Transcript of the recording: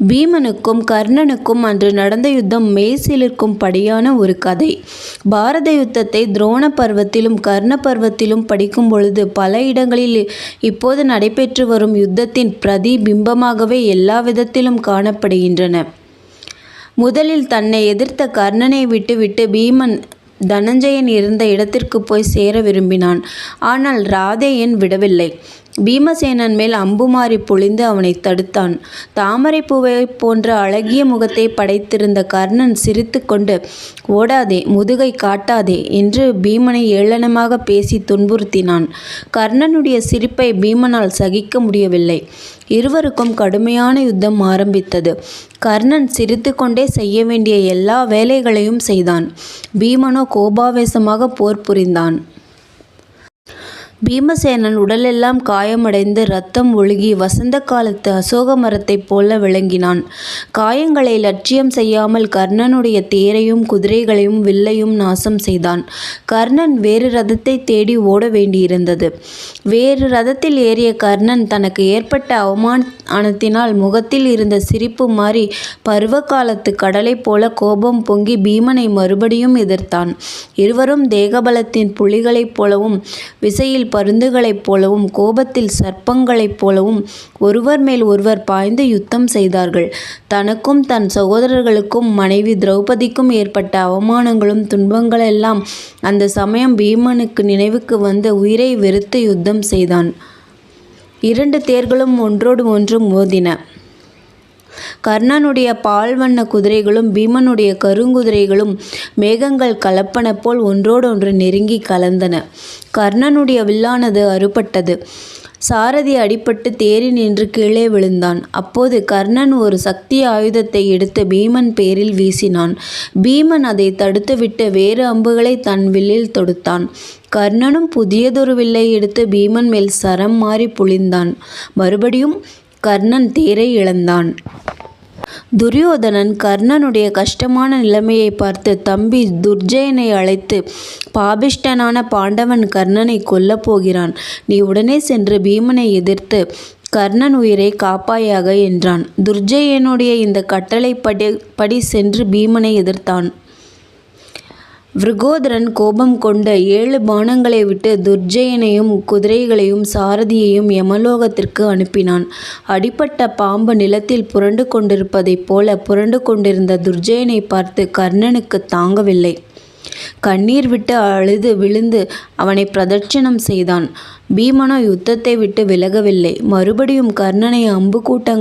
பீமனுக்கும் கர்ணனுக்கும் அன்று நடந்த யுத்தம் மெய்சிலிர்க்கும் படியான ஒரு கதை. பாரத யுத்தத்தை துரோண பர்வத்திலும் கர்ண பர்வத்திலும் படிக்கும் பொழுது பல இடங்களில் இப்போது நடைபெற்று வரும் யுத்தத்தின் பிரதி பிம்பமாகவே எல்லா விதத்திலும் காணப்படுகின்றன. முதலில் தன்னை எதிர்த்த கர்ணனை விட்டுவிட்டு பீமன் தனஞ்சயன் இருந்த இடத்திற்கு போய் சேர விரும்பினான். ஆனால் ராதேயன் விடவில்லை. பீமசேனன் மேல் அம்புமாரி பொழிந்து அவனைத் தடுத்தான். தாமரை பூவை போன்ற அழகிய முகத்தை படைத்திருந்த கர்ணன் சிரித்துக்கொண்டு ஓடாதே முதுகை காட்டாதே என்று பீமனை ஏளனமாக பேசி துன்புறுத்தினான். கர்ணனுடைய சிரிப்பை பீமனால் சகிக்க முடியவில்லை. இருவருக்கும் கடுமையான யுத்தம் ஆரம்பித்தது. கர்ணன் சிரித்துக்கொண்டே செய்ய வேண்டிய எல்லா வேலைகளையும் செய்தான். பீமனோ கோபாவேசமாக போர் புரிந்தான். பீமசேனன் உடலெல்லாம் காயமடைந்து ரத்தம் ஒழுகி வசந்த காலத்து அசோக மரத்தைப் போல விளங்கினான். காயங்களை லட்சியம் செய்யாமல் கர்ணனுடைய தேரையும் குதிரைகளையும் வில்லையும் நாசம் செய்தான். கர்ணன் வேறு ரதத்தை தேடி ஓட வேண்டியிருந்தது. வேறு ரதத்தில் ஏறிய கர்ணன் தனக்கு ஏற்பட்ட அவமானத்தினால் முகத்தில் இருந்த சிரிப்பு மாறி பருவகாலத்து கடலைப் போல கோபம் பொங்கி பீமனை மறுபடியும் எதிர்த்தான். இருவரும் தேகபலத்தின் புலிகளைப் போலவும் விசையில் பருந்துகளைப் போலவும் கோபத்தில் சர்ப்பங்களைப் போலவும் ஒருவர் மேல் ஒருவர் பாய்ந்து யுத்தம் செய்தார்கள். தனக்கும் தன் சகோதரர்களுக்கும் மனைவி திரௌபதிக்கும் ஏற்பட்ட அவமானங்களும் துன்பங்களெல்லாம் அந்த சமயம் பீமனுக்கு நினைவுக்கு வந்து உயிரை வெறுத்து யுத்தம் செய்தான். இரண்டு தேர்களும் ஒன்றோடு ஒன்று மோதின. கர்ணனுடைய பால் வண்ணக் குதிரைகளும் பீமனுடைய கருங்குதிரைகளும் மேகங்கள் கலப்பன போல் ஒன்றோடொன்று நெருங்கி கலந்தன. கர்ணனுடைய வில்லானது அறுபட்டது. சாரதி அடிபட்டு தேறி நின்று கீழே விழுந்தான். அப்போது கர்ணன் ஒரு சக்தி ஆயுதத்தை எடுத்து பீமன் பேரில் வீசினான். பீமன் அதை தடுத்துவிட்டு வேறு அம்புகளைத் தன் வில்லில் தொடுத்தான். கர்ணனும் புதியதொரு வில்லை எடுத்து பீமன் மேல் சரம் மாறி புழிந்தான் மறுபடியும் கர்ணன் தேரை இழந்தான். துரியோதனன் கர்ணனுடைய கஷ்டமான நிலைமையைப் பார்த்து தம்பி துர்ஜயனை அழைத்து பாபிஷ்டனான பாண்டவன் கர்ணனை கொல்லப் போகிறான். நீ உடனே சென்று பீமனை எதிர்த்து கர்ணன் உயிரைக் காப்பாயாக என்றான். துர்ஜயனுடைய படி படி சென்று பீமனை எதிர்த்தான். விருகோதரன் கோபம் கொண்ட ஏழு பானங்களை விட்டு துர்ஜயனையும் குதிரைகளையும் சாரதியையும் யமலோகத்திற்கு அனுப்பினான். அடிப்பட்ட பாம்பு நிலத்தில் புரண்டு கொண்டிருப்பதைப் போல புரண்டு கொண்டிருந்த துர்ஜயனைப் பார்த்து கர்ணனுக்குத் தாங்கவில்லை. கண்ணீர் விட்டு அழுது விழுந்து அவனை பிரதட்சணம் செய்தான். பீமனோ யுத்தத்தை விட்டு விலகவில்லை. மறுபடியும் கர்ணனை அம்பு கூட்டங்களால்